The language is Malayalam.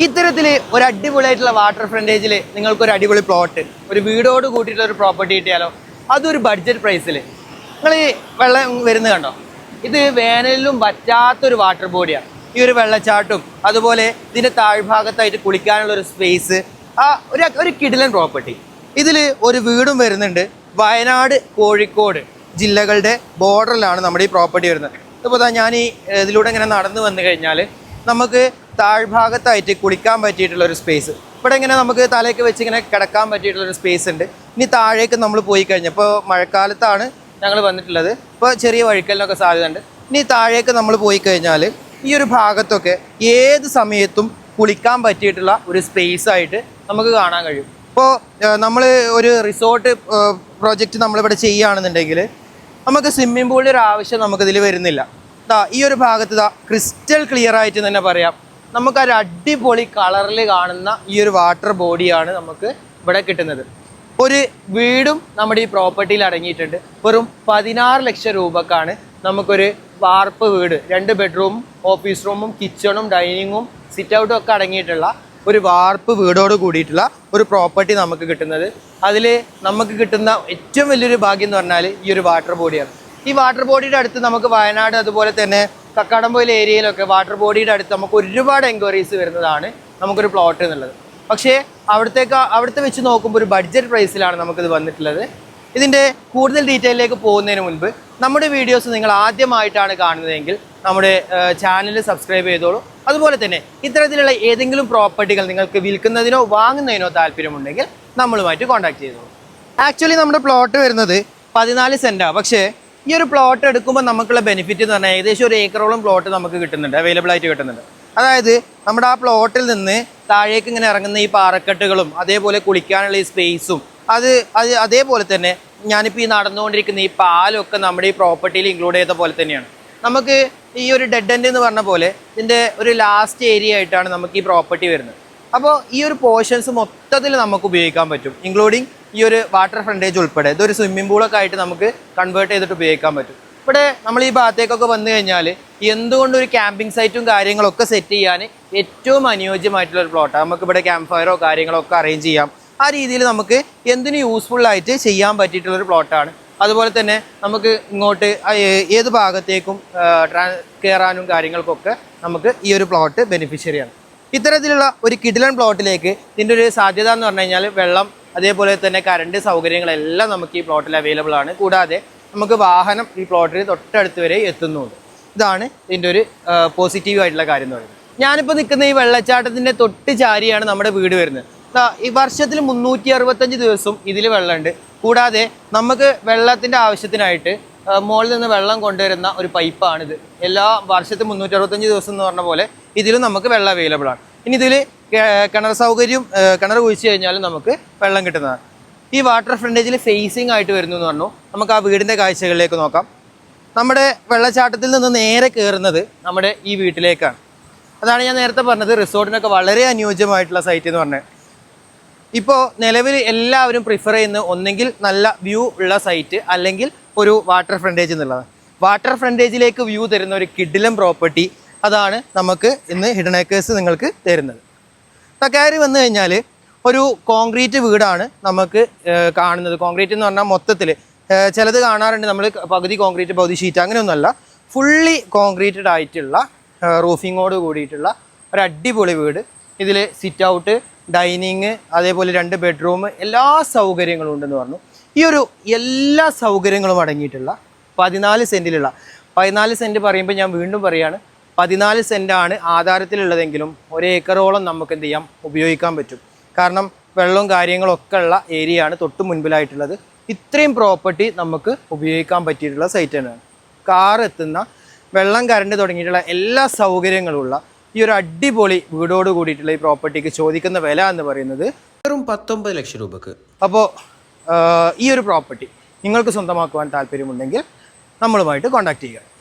ഇത്തരത്തിൽ ഒരു അടിപൊളിയായിട്ടുള്ള വാട്ടർ ഫ്രണ്ടേജിൽ നിങ്ങൾക്കൊരു അടിപൊളി പ്ലോട്ട് ഒരു വീടോട് കൂട്ടിയിട്ടുള്ള ഒരു പ്രോപ്പർട്ടി കിട്ടിയാലോ അതൊരു ബഡ്ജറ്റ് പ്രൈസിൽ നിങ്ങൾ ഈ വെള്ളം വരുന്നത് കണ്ടോ? ഇത് വേനലിലും പറ്റാത്തൊരു വാട്ടർ ബോഡിയാണ് ഈ ഒരു വെള്ളച്ചാട്ടും അതുപോലെ ഇതിന്റെ താഴ്ഭാഗത്തായിട്ട് കുളിക്കാനുള്ള ഒരു സ്പേസ് ആ ഒരു ഒരു കിടിലൻ പ്രോപ്പർട്ടി ഇതിൽ ഒരു വീടും വരുന്നുണ്ട്. വയനാട് കോഴിക്കോട് ജില്ലകളുടെ ബോർഡറിലാണ് നമ്മുടെ ഈ പ്രോപ്പർട്ടി വരുന്നത്. ഇപ്പോൾ ഞാൻ ഈ ഇതിലൂടെ ഇങ്ങനെ നടന്നു വന്നു കഴിഞ്ഞാൽ നമുക്ക് താഴ്ഭാഗത്തായിട്ട് കുളിക്കാൻ പറ്റിയിട്ടുള്ള ഒരു സ്പേസ് ഇവിടെ ഇങ്ങനെ നമുക്ക് തലയൊക്കെ വെച്ച് ഇങ്ങനെ കിടക്കാൻ പറ്റിയിട്ടുള്ള ഒരു സ്പേസ് ഉണ്ട്. ഇനി താഴേക്ക് നമ്മൾ പോയി കഴിഞ്ഞപ്പോൾ മഴക്കാലത്താണ് ഞങ്ങൾ വന്നിട്ടുള്ളത്. ഇപ്പോൾ ചെറിയ വഴിക്കലിനൊക്കെ സാധ്യത ഉണ്ട് ഇനി താഴേക്ക് നമ്മൾ പോയി കഴിഞ്ഞാൽ ഈ ഒരു ഭാഗത്തൊക്കെ ഏത് സമയത്തും കുളിക്കാൻ പറ്റിയിട്ടുള്ള ഒരു സ്പേസ് ആയിട്ട് നമുക്ക് കാണാൻ കഴിയും. ഇപ്പോൾ നമ്മൾ ഒരു റിസോർട്ട് പ്രോജക്റ്റ് നമ്മളിവിടെ ചെയ്യുകയാണെന്നുണ്ടെങ്കിൽ നമുക്ക് സ്വിമ്മിംഗ് പൂളിന്റെ ഒരു ആവശ്യം നമുക്കിതിൽ വരുന്നില്ല. ഈ ഒരു ഭാഗത്ത് ക്രിസ്റ്റൽ ക്ലിയർ ആയിട്ട് തന്നെ പറയാം. നമുക്ക് ഒരു അടിപൊളി കളറിൽ കാണുന്ന ഈ ഒരു വാട്ടർ ബോഡിയാണ് നമുക്ക് ഇവിടെ കിട്ടുന്നത്. ഒരു വീടും നമ്മുടെ ഈ പ്രോപ്പർട്ടിയിൽ അടങ്ങിയിട്ടുണ്ട്. വെറും പതിനാറ് ലക്ഷം രൂപക്കാണ് നമുക്കൊരു വാർപ്പ് വീട് രണ്ട് ബെഡ്റൂമും ഓഫീസ് റൂമും കിച്ചണും ഡൈനിങ്ങും സിറ്റ് ഔട്ടും ഒക്കെ അടങ്ങിയിട്ടുള്ള ഒരു വാർപ്പ് വീടോട് കൂടിയിട്ടുള്ള ഒരു പ്രോപ്പർട്ടി നമുക്ക് കിട്ടുന്നത്. അതിൽ നമുക്ക് കിട്ടുന്ന ഏറ്റവും വലിയൊരു ഭാഗ്യം എന്ന് പറഞ്ഞാൽ ഈ ഒരു വാട്ടർ ബോഡിയാണ്. ഈ വാട്ടർ ബോഡിയുടെ അടുത്ത് നമുക്ക് വയനാട് അതുപോലെ തന്നെ കക്കാടംപോയിലെ ഏരിയയിലൊക്കെ വാട്ടർ ബോഡിയുടെ അടുത്ത് നമുക്ക് ഒരുപാട് എൻക്വയറീസ് വരുന്നതാണ് നമുക്കൊരു പ്ലോട്ട് എന്നുള്ളത്. പക്ഷേ അവിടത്തേക്ക് അവിടുത്തെ വെച്ച് നോക്കുമ്പോൾ ഒരു ബഡ്ജറ്റ് പ്രൈസിലാണ് നമുക്കിത് വന്നിട്ടുള്ളത്. ഇതിന്റെ കൂടുതൽ ഡീറ്റെയിലേക്ക് പോകുന്നതിന് മുൻപ് നമ്മുടെ വീഡിയോസ് നിങ്ങൾ ആദ്യമായിട്ടാണ് കാണുന്നതെങ്കിൽ നമ്മുടെ ചാനൽ സബ്സ്ക്രൈബ് ചെയ്തോളൂ. അതുപോലെ തന്നെ ഇത്തരത്തിലുള്ള ഏതെങ്കിലും പ്രോപ്പർട്ടികൾ നിങ്ങൾക്ക് വിൽക്കുന്നതിനോ വാങ്ങുന്നതിനോ താല്പര്യമുണ്ടെങ്കിൽ നമ്മളുമായിട്ട് കോൺടാക്ട് ചെയ്തോളൂ. ആക്ച്വലി നമ്മുടെ പ്ലോട്ട് വരുന്നത് പതിനാല് സെന്റാണ് പക്ഷേ ഈ ഒരു പ്ലോട്ട് എടുക്കുമ്പോൾ നമുക്കുള്ള ബെനിഫിറ്റ് എന്ന് പറഞ്ഞാൽ ഏകദേശം ഒരു ഏക്കറോളം പ്ലോട്ട് നമുക്ക് കിട്ടുന്നുണ്ട് അവൈലബിൾ ആയിട്ട് കിട്ടുന്നുണ്ട്. അതായത് നമ്മുടെ ആ പ്ലോട്ടിൽ നിന്ന് താഴേക്ക് ഇങ്ങനെ ഇറങ്ങുന്ന ഈ പാറക്കെട്ടുകളും അതേപോലെ കുളിക്കാനുള്ള ഈ സ്പേസും അത് അത് അതേപോലെ തന്നെ ഞാനിപ്പോൾ ഈ നടന്നുകൊണ്ടിരിക്കുന്ന ഈ പാലൊക്കെ നമ്മുടെ ഈ പ്രോപ്പർട്ടിയിൽ ഇൻക്ലൂഡ് ചെയ്ത പോലെ തന്നെയാണ്. നമുക്ക് ഈ ഒരു ഡെഡ് എൻഡ് എന്ന് പറഞ്ഞ പോലെ ഇതിന്റെ ഒരു ലാസ്റ്റ് ഏരിയ ആയിട്ടാണ് നമുക്ക് ഈ പ്രോപ്പർട്ടി വരുന്നത്. അപ്പോൾ ഈ ഒരു പോർഷൻസ് മൊത്തത്തിൽ നമുക്ക് ഉപയോഗിക്കാൻ പറ്റും ഇൻക്ലൂഡിങ് ഈ ഒരു വാട്ടർ ഫ്രണ്ടേജ് ഉൾപ്പെടെ. ഇതൊരു സ്വിമ്മിംഗ് പൂളൊക്കെ ആയിട്ട് നമുക്ക് കൺവേർട്ട് ചെയ്തിട്ട് ഉപയോഗിക്കാൻ പറ്റും. ഇവിടെ നമ്മൾ ഈ ഭാഗത്തേക്കൊക്കെ വന്നു കഴിഞ്ഞാൽ എന്തുകൊണ്ടും ഒരു ക്യാമ്പിംഗ് സൈറ്റും കാര്യങ്ങളൊക്കെ സെറ്റ് ചെയ്യാൻ ഏറ്റവും അനുയോജ്യമായിട്ടുള്ള ഒരു പ്ലോട്ടാണ് നമുക്ക് ഇവിടെ ക്യാമ്പ് ഫയറോ കാര്യങ്ങളോ ഒക്കെ അറേഞ്ച് ചെയ്യാം. ആ രീതിയിൽ നമുക്ക് എന്തിനും യൂസ്ഫുള്ളായിട്ട് ചെയ്യാൻ പറ്റിയിട്ടുള്ള ഒരു പ്ലോട്ടാണ് അതുപോലെ തന്നെ നമുക്ക് ഇങ്ങോട്ട് ഏത് ഭാഗത്തേക്കും കയറാനും കാര്യങ്ങൾക്കൊക്കെ നമുക്ക് ഈ ഒരു പ്ലോട്ട് ബെനിഫിഷ്യറിയാണ് ഇത്തരത്തിലുള്ള ഒരു കിടിലൻ പ്ലോട്ടിലേക്ക് ഇതിന്റെ ഒരു സാധ്യത എന്ന് പറഞ്ഞു കഴിഞ്ഞാൽ വെള്ളം അതേപോലെ തന്നെ കറണ്ട് സൗകര്യങ്ങളെല്ലാം നമുക്ക് ഈ പ്ലോട്ടിൽ അവൈലബിൾ ആണ്. കൂടാതെ നമുക്ക് വാഹനം ഈ പ്ലോട്ടിൽ തൊട്ടടുത്ത് വരെ എത്തുന്നുണ്ട്. ഇതാണ് ഇതിന്റെ ഒരു പോസിറ്റീവ് ആയിട്ടുള്ള കാര്യം എന്ന് പറയുന്നത്. ഞാനിപ്പോൾ നിൽക്കുന്ന ഈ വെള്ളച്ചാട്ടത്തിന്റെ തൊട്ട് ചാരിയാണ് നമ്മുടെ വീട് വരുന്നത്. ഈ വർഷത്തിൽ മുന്നൂറ്റി അറുപത്തഞ്ച് ദിവസവും ഇതിൽ വെള്ളമുണ്ട്. കൂടാതെ നമുക്ക് വെള്ളത്തിന്റെ ആവശ്യത്തിനായിട്ട് മുകളിൽ നിന്ന് വെള്ളം കൊണ്ടുവരുന്ന ഒരു പൈപ്പാണിത് എല്ലാ വർഷത്തിൽ മുന്നൂറ്റി അറുപത്തഞ്ച് ദിവസം എന്ന് പറഞ്ഞ പോലെ ഇതിലും നമുക്ക് വെള്ളം അവൈലബിൾ ആണ്. ഇനി ഇതിൽ കിണർ സൗകര്യം കിണർ കുഴിച്ച് കഴിഞ്ഞാലും നമുക്ക് വെള്ളം കിട്ടുന്നതാണ്. ഈ വാട്ടർ ഫ്രണ്ടേജിൽ ഫേസിംഗ് ആയിട്ട് വരുന്നു എന്ന് പറഞ്ഞു. നമുക്ക് ആ വീടിന്റെ കാഴ്ചകളിലേക്ക് നോക്കാം. നമ്മുടെ വെള്ളച്ചാട്ടത്തിൽ നിന്ന് നേരെ കയറുന്നത് നമ്മുടെ ഈ വീട്ടിലേക്കാണ്. അതാണ് ഞാൻ നേരത്തെ പറഞ്ഞത് റിസോർട്ടിനൊക്കെ വളരെ അനുയോജ്യമായിട്ടുള്ള സൈറ്റ് എന്ന് പറഞ്ഞത്. ഇപ്പോൾ നിലവിൽ എല്ലാവരും പ്രിഫർ ചെയ്യുന്ന ഒന്നെങ്കിൽ നല്ല വ്യൂ ഉള്ള സൈറ്റ് അല്ലെങ്കിൽ ഒരു വാട്ടർ ഫ്രണ്ടേജ് എന്നുള്ളത്. വാട്ടർ ഫ്രണ്ടേജിലേക്ക് വ്യൂ തരുന്ന ഒരു കിഡിലം പ്രോപ്പർട്ടി അതാണ് നമുക്ക് ഇന്ന് ഹിഡനേക്കേഴ്സ് നിങ്ങൾക്ക് തരുന്നത്. കയറി വന്നു കഴിഞ്ഞാൽ ഒരു കോൺക്രീറ്റ് വീടാണ് നമുക്ക് കാണുന്നത്. കോൺക്രീറ്റ് എന്ന് പറഞ്ഞാൽ മൊത്തത്തിൽ ചിലത് കാണാറുണ്ട്. നമ്മൾ പകുതി കോൺക്രീറ്റ് പകുതി ഷീറ്റ് അങ്ങനെയൊന്നുമല്ല. ഫുള്ളി കോൺക്രീറ്റഡ് ആയിട്ടുള്ള റൂഫിങ്ങോട് കൂടിയിട്ടുള്ള ഒരു അടിപൊളി വീട്. ഇതിൽ സിറ്റ് ഔട്ട് ഡൈനിങ് അതേപോലെ രണ്ട് ബെഡ്റൂം എല്ലാ സൗകര്യങ്ങളും ഉണ്ടെന്ന് പറഞ്ഞു. ഈ ഒരു എല്ലാ സൗകര്യങ്ങളും അടങ്ങിയിട്ടുള്ള പതിനാല് സെന്റിലുള്ള പതിനാല് സെന്റ് പറയുമ്പോൾ ഞാൻ വീണ്ടും പറയാണ് പതിനാല് സെന്റാണ് ആധാരത്തിലുള്ളതെങ്കിലും ഒരു ഏക്കറോളം നമുക്ക് എന്ത് ചെയ്യാം ഉപയോഗിക്കാൻ പറ്റും. കാരണം വെള്ളവും കാര്യങ്ങളൊക്കെ ഉള്ള ഏരിയ ആണ് തൊട്ട് മുൻപിലായിട്ടുള്ളത്. ഇത്രയും പ്രോപ്പർട്ടി നമുക്ക് ഉപയോഗിക്കാൻ പറ്റിയിട്ടുള്ള സൈറ്റ് തന്നെയാണ് കാർ എത്തുന്ന വെള്ളം കറണ്ട് തുടങ്ങിയിട്ടുള്ള എല്ലാ സൗകര്യങ്ങളുള്ള ഈ ഒരു അടിപൊളി വീടോട് കൂടിയിട്ടുള്ള ഈ പ്രോപ്പർട്ടിക്ക് ചോദിക്കുന്ന വില എന്ന് പറയുന്നത് വെറും പത്തൊമ്പത് ലക്ഷം രൂപക്ക്. അപ്പോൾ ഈ ഒരു പ്രോപ്പർട്ടി നിങ്ങൾക്ക് സ്വന്തമാക്കുവാൻ താല്പര്യമുണ്ടെങ്കിൽ നമ്മളുമായിട്ട് കോൺടാക്ട് ചെയ്യുക.